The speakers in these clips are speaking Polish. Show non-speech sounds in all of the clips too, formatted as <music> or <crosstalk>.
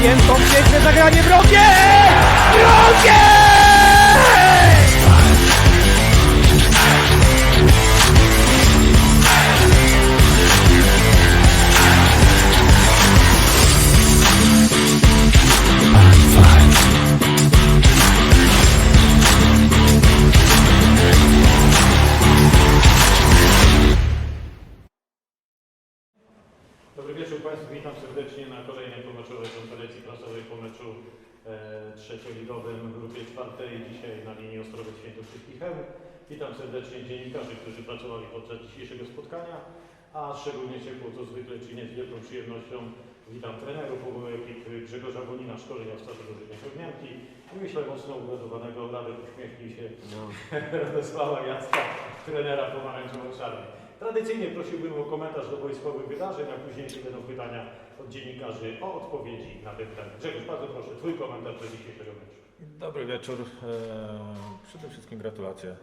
Przyjęto piękne zagranie wrogie! Wrogie! Trzecioligowym w grupie czwartej, dzisiaj na linii Ostrowiec Świętokrzyski Chełm. Witam serdecznie dziennikarzy, którzy pracowali podczas dzisiejszego spotkania, a szczególnie ciepło co zwykle, czy nie z wielką przyjemnością witam trenerów obu ekip Grzegorza Bonina, szkoleniowca do drużyny Chełmianki i myślę mocno uradowanego, Radek uśmiechnij się, <laughs> Radosława Jacka, trenera pomarańczowo-czarnej. Tradycyjnie prosiłbym o komentarz do wojskowych wydarzeń, a później będą pytania od dziennikarzy o odpowiedzi na ten temat. Grzegorz, bardzo proszę, Twój komentarz do dzisiejszego meczu. Dobry wieczór. E, Przede wszystkim gratulacje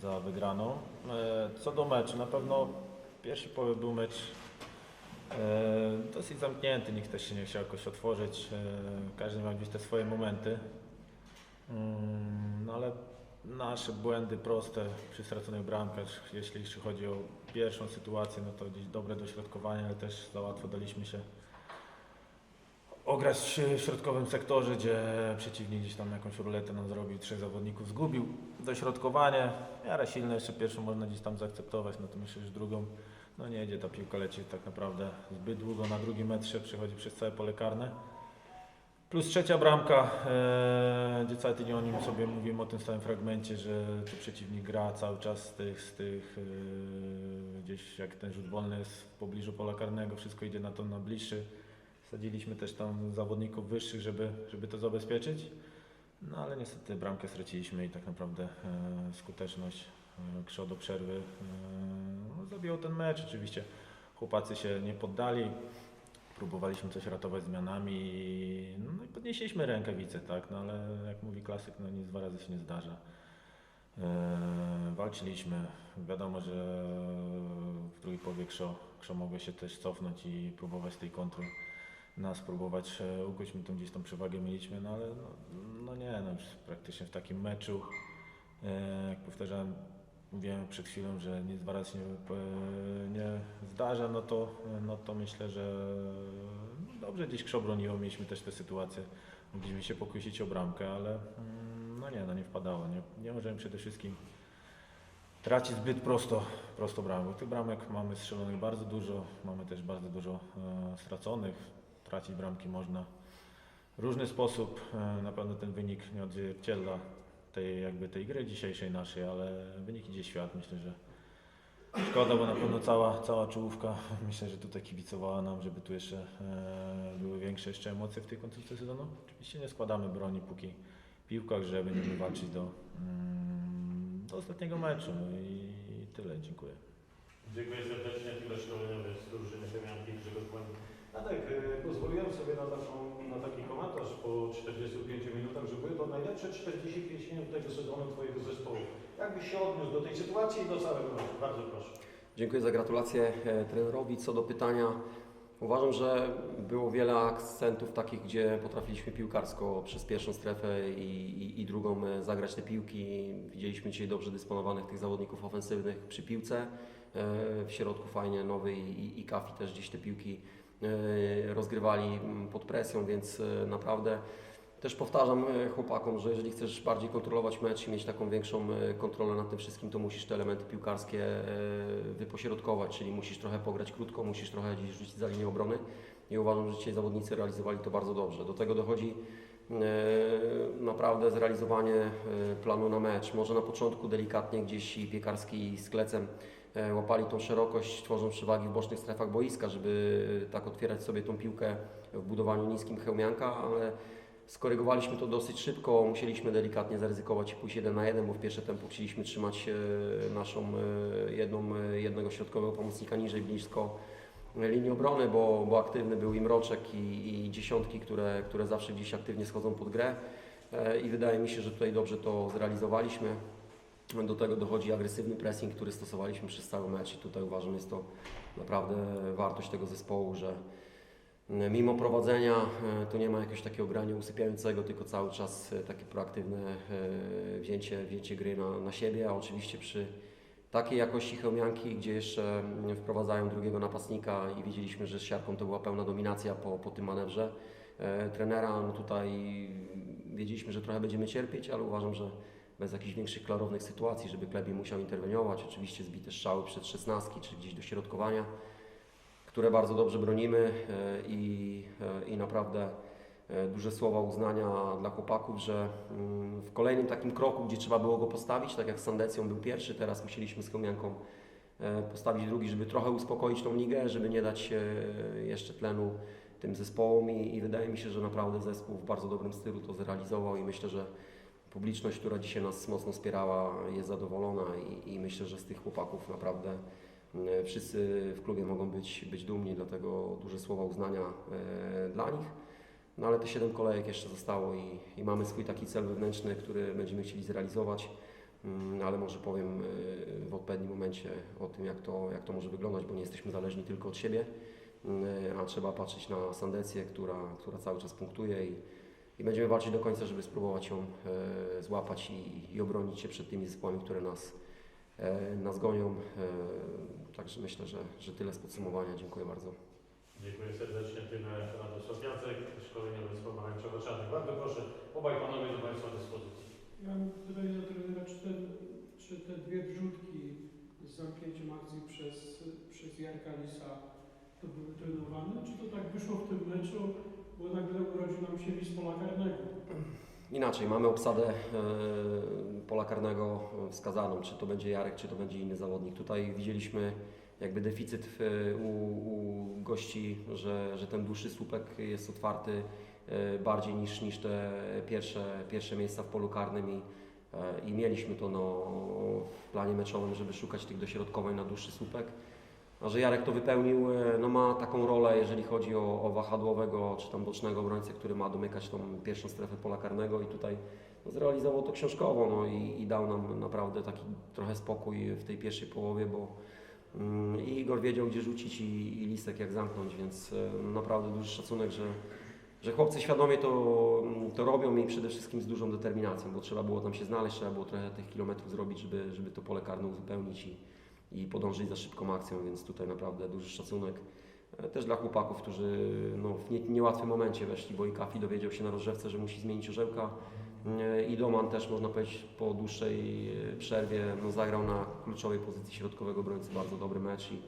za wygraną. E, Co do meczu, na pewno pierwszy połowy był mecz e, dosyć zamknięty, nikt też się nie chciał jakoś otworzyć. Każdy miał gdzieś te swoje momenty. Mm, No ale nasze błędy proste przy straconych bramkach, jeśli chodzi o pierwszą sytuację, no to gdzieś dobre dośrodkowanie, ale też za łatwo daliśmy się ograć w środkowym sektorze, gdzie przeciwnik gdzieś tam jakąś ruletę nam zrobił, trzech zawodników zgubił. Dośrodkowanie, w miarę silne, jeszcze pierwszą można gdzieś tam zaakceptować, natomiast już drugą, no nie jedzie, ta piłka leci tak naprawdę zbyt długo na drugim metrze, przechodzi przez całe pole karne. Plus trzecia bramka, e, gdzie cały tydzień o nim sobie mówimy o tym stałym fragmencie, że tu przeciwnik gra cały czas z tych, z tych e, gdzieś jak ten rzut wolny jest w pobliżu pola karnego, wszystko idzie na to na bliższy. Sadziliśmy też tam zawodników wyższych, żeby, żeby to zabezpieczyć. No ale niestety bramkę straciliśmy i tak naprawdę e, skuteczność e, do przerwy e, no, zabiło ten mecz. Oczywiście chłopacy się nie poddali. Próbowaliśmy coś ratować zmianami no i podnieśliśmy rękawice, tak, no ale jak mówi klasyk, no nic dwa razy się nie zdarza. E, walczyliśmy. Wiadomo, że w drugiej połowie Krzo mogło się też cofnąć i próbować tej kontry nas próbować e, ukuć. My tą gdzieś tą przewagę mieliśmy, no ale no, no nie, no praktycznie w takim meczu, e, jak powtarzałem, mówiłem przed chwilą, że nic dwa razy nie, nie zdarza, no to, no to myślę, że no dobrze gdzieś Krzo broniło, mieliśmy też tę sytuację, mogliśmy się pokusić o bramkę, ale mm, no nie, no nie wpadało, nie, nie możemy przede wszystkim tracić zbyt prosto, prosto bramek. Tych bramek mamy strzelonych bardzo dużo, mamy też bardzo dużo e, straconych. Tracić bramki można w różny sposób. E, na pewno ten wynik nie odzwierciedla tej, jakby tej gry dzisiejszej naszej, ale wynik idzie świat. Myślę, że szkoda, bo na pewno cała, cała czołówka <laughs> myślę, że tutaj kibicowała nam, żeby tu jeszcze e, były większe jeszcze emocje w tej końcówce sezonu. Oczywiście nie składamy broni, póki piłka grze, będziemy walczyć do, mm, do ostatniego meczu. No i tyle, dziękuję. Dziękuję serdecznie, tyle szkoleniowy z drużyny Chełmianki Grzegorz Błędny. Radek, e, pozwoliłem sobie na, taką, na taki komentarz po 45 minutach, że były to najlepsze 45 minut tego sezonu Twojego zespołu. Jak byś się odniósł do tej sytuacji i do całego meczu? Bardzo proszę. Dziękuję za gratulacje e, trenerowi. Co do pytania, uważam, że było wiele akcentów takich, gdzie potrafiliśmy piłkarsko przez pierwszą strefę i, i, i drugą e, zagrać te piłki. Widzieliśmy dzisiaj dobrze dysponowanych tych zawodników ofensywnych przy piłce. W środku fajnie Nowy i, i Kafi też gdzieś te piłki rozgrywali mm, pod presją, więc e, naprawdę też powtarzam e, chłopakom, że jeżeli chcesz bardziej kontrolować mecz i mieć taką większą e, kontrolę nad tym wszystkim, to musisz te elementy piłkarskie e, wypośrodkować, czyli musisz trochę pograć krótko, musisz trochę gdzieś rzucić za linię obrony i uważam, że dzisiaj zawodnicy realizowali to bardzo dobrze. Do tego dochodzi e, naprawdę zrealizowanie e, planu na mecz. Może na początku delikatnie gdzieś i Piekarski z Klecem e, łapali tą szerokość, tworząc przewagi w bocznych strefach boiska, żeby e, tak otwierać sobie tą piłkę w budowaniu niskim Chełmianka, ale Skorygowaliśmy to dosyć szybko, musieliśmy delikatnie zaryzykować i pójść jeden na jeden, bo w pierwsze tempo chcieliśmy trzymać e, naszą e, jedną, e, jednego środkowego pomocnika niżej, blisko linii obrony, bo, bo aktywny był i Mroczek i, i dziesiątki, które, które zawsze gdzieś aktywnie schodzą pod grę E, i wydaje mi się, że tutaj dobrze to zrealizowaliśmy. Do tego dochodzi agresywny pressing, który stosowaliśmy przez cały mecz i tutaj uważam jest to naprawdę wartość tego zespołu, że E, Mimo prowadzenia e, tu nie ma jakiegoś takiego grania usypiającego, tylko cały czas e, takie proaktywne e, wzięcie, wzięcie gry na, na siebie, a oczywiście przy takiej jakości chełmianki, gdzie jeszcze mm, wprowadzają drugiego napastnika i wiedzieliśmy, że z siarką to była pełna dominacja po, po tym manewrze trenera, no tutaj wiedzieliśmy, że trochę będziemy cierpieć, ale uważam, że bez jakichś większych klarownych sytuacji, żeby Klebi musiał interweniować, oczywiście zbite strzały przed szesnastki, czy gdzieś do środkowania, które bardzo dobrze bronimy e, i, e, i naprawdę e, duże słowa uznania dla chłopaków, że mm, w kolejnym takim kroku, gdzie trzeba było go postawić, tak jak z Sandecją był pierwszy, teraz musieliśmy z Chełmianką e, postawić drugi, żeby trochę uspokoić tą ligę, żeby nie dać jeszcze tlenu tym zespołom i, i wydaje mi się, że naprawdę zespół w bardzo dobrym stylu to zrealizował i myślę, że publiczność, która dzisiaj nas mocno wspierała jest zadowolona i, i myślę, że z tych chłopaków naprawdę e, wszyscy w klubie mogą być, być dumni, dlatego duże słowa uznania e, dla nich. No ale te 7 kolejek jeszcze zostało i, i mamy swój taki cel wewnętrzny, który będziemy chcieli zrealizować, Mm, ale może powiem e, w odpowiednim momencie o tym, jak to, jak to może wyglądać, bo nie jesteśmy zależni tylko od siebie, mm, a trzeba patrzeć na Sandecję, która, która cały czas punktuje i, i będziemy walczyć do końca, żeby spróbować ją e, złapać i, i obronić się przed tymi zespołami, które nas, e, nas gonią. E, także myślę, że, że tyle z podsumowania. Dziękuję bardzo. Dziękuję serdecznie. Tyle Radosław Jacek, szkoleniowy z pomarańczowo czarnych. Bardzo proszę, obaj panowie do Państwa dyspozycji. Ja mam pytanie do trenera, czy, ten, czy te dwie wrzutki z zamknięciem akcji przez, przez Jarka Lisa to były trenowane, czy to tak wyszło w tym meczu, bo nagle urodził nam się lis pola karnego? Inaczej, mamy obsadę e, pola karnego wskazaną, czy to będzie Jarek, czy to będzie inny zawodnik. Tutaj widzieliśmy jakby deficyt u, u gości, że, że ten dłuższy słupek jest otwarty e, bardziej niż, niż te pierwsze, pierwsze miejsca w polu karnym i, e, i mieliśmy to no, w planie meczowym, żeby szukać tych dośrodkowań na dłuższy słupek. A że Jarek to wypełnił, e, no ma taką rolę, jeżeli chodzi o, o wahadłowego czy tam bocznego obrońcę, który ma domykać tą pierwszą strefę pola karnego i tutaj no, zrealizował to książkowo no, i, i dał nam naprawdę taki trochę spokój w tej pierwszej połowie, bo mm, Igor wiedział gdzie rzucić i, i Lisek jak zamknąć, więc e, naprawdę duży szacunek, że, że chłopcy świadomie to, mm, to robią i przede wszystkim z dużą determinacją, bo trzeba było tam się znaleźć, trzeba było trochę tych kilometrów zrobić, żeby, żeby to pole karne uzupełnić i, i podążyć za szybką akcją, więc tutaj naprawdę duży szacunek. E, Też dla chłopaków, którzy no, w nie, niełatwym momencie weszli, bo i Kafi dowiedział się na rozrzewce, że musi zmienić orzełka. E, I Doman też, można powiedzieć, po dłuższej e, przerwie no, zagrał na kluczowej pozycji środkowego obrońcy bardzo dobry mecz. I,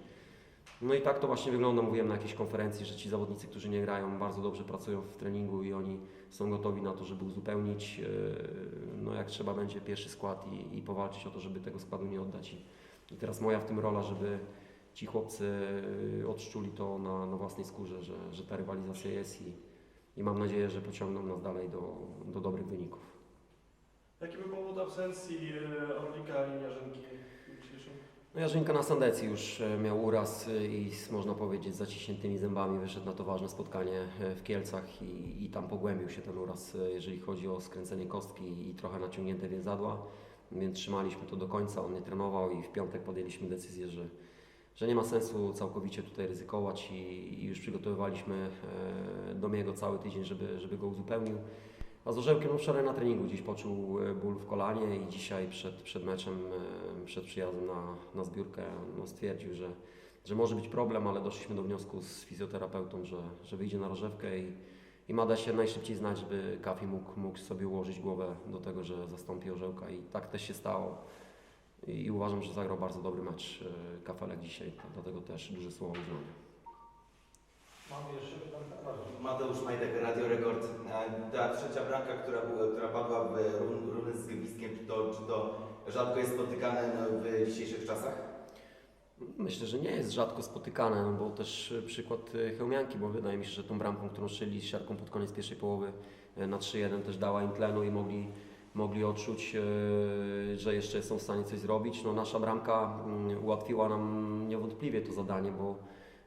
no i tak to właśnie wygląda, mówiłem na jakiejś konferencji, że ci zawodnicy, którzy nie grają, bardzo dobrze pracują w treningu i oni są gotowi na to, żeby uzupełnić, no jak trzeba będzie pierwszy skład i, i powalczyć o to, żeby tego składu nie oddać. I, teraz moja w tym rola, żeby ci chłopcy y, odczuli to na, na własnej skórze, że, że ta rywalizacja jest i, i mam nadzieję, że pociągną nas dalej do, do dobrych wyników. Jaki był powód absencji e, Orlika i Jarzynki dzisiejszym? No Jarzynka na Sandecji już e, miał uraz e, i można powiedzieć z zaciśniętymi zębami wyszedł na to ważne spotkanie e, w Kielcach i, i tam pogłębił się ten uraz, e, jeżeli chodzi o skręcenie kostki i trochę naciągnięte więzadła, więc trzymaliśmy to do końca, on nie trenował i w piątek podjęliśmy decyzję, że, że nie ma sensu całkowicie tutaj ryzykować i, i już przygotowywaliśmy e, Domiego cały tydzień, żeby, żeby go uzupełnił. A z Orzełkiem no wczoraj na treningu gdzieś poczuł e, ból w kolanie i dzisiaj przed, przed meczem, e, przed przyjazdem na, na zbiórkę no stwierdził, że, że może być problem, ale doszliśmy do wniosku z fizjoterapeutą, że, że wyjdzie na rożewkę i, i ma dać się najszybciej znać, żeby Kafi mógł, mógł sobie ułożyć głowę do tego, że zastąpi Orzełka i tak też się stało. I, i uważam, że zagrał bardzo dobry mecz e, Kafelek dzisiaj, dlatego też duże słowo uznania. Mamy jeszcze. Mateusz Majdek, Radio Rekord. E, Ta trzecia bramka, która, która padła w runy z czy to, czy to rzadko jest spotykane no, w dzisiejszych czasach? Myślę, że nie jest rzadko spotykane, no bo też e, przykład e, Chełmianki, bo wydaje mi się, że tą bramką, którą strzeli z siarką pod koniec pierwszej połowy e, na 3-1 też dała im tlenu i mogli, mogli odczuć, że jeszcze są w stanie coś zrobić. No, nasza bramka mm, ułatwiła nam niewątpliwie to zadanie, bo,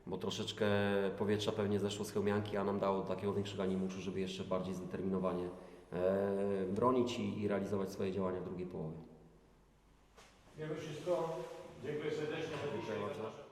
bo troszeczkę powietrza pewnie zeszło z Chełmianki, a nam dało takiego większego animuszu, żeby jeszcze bardziej zdeterminowanie bronić i, i realizować swoje działania w drugiej połowie. Wiemy wszystko. Dziękuję serdecznie za dzisiaj.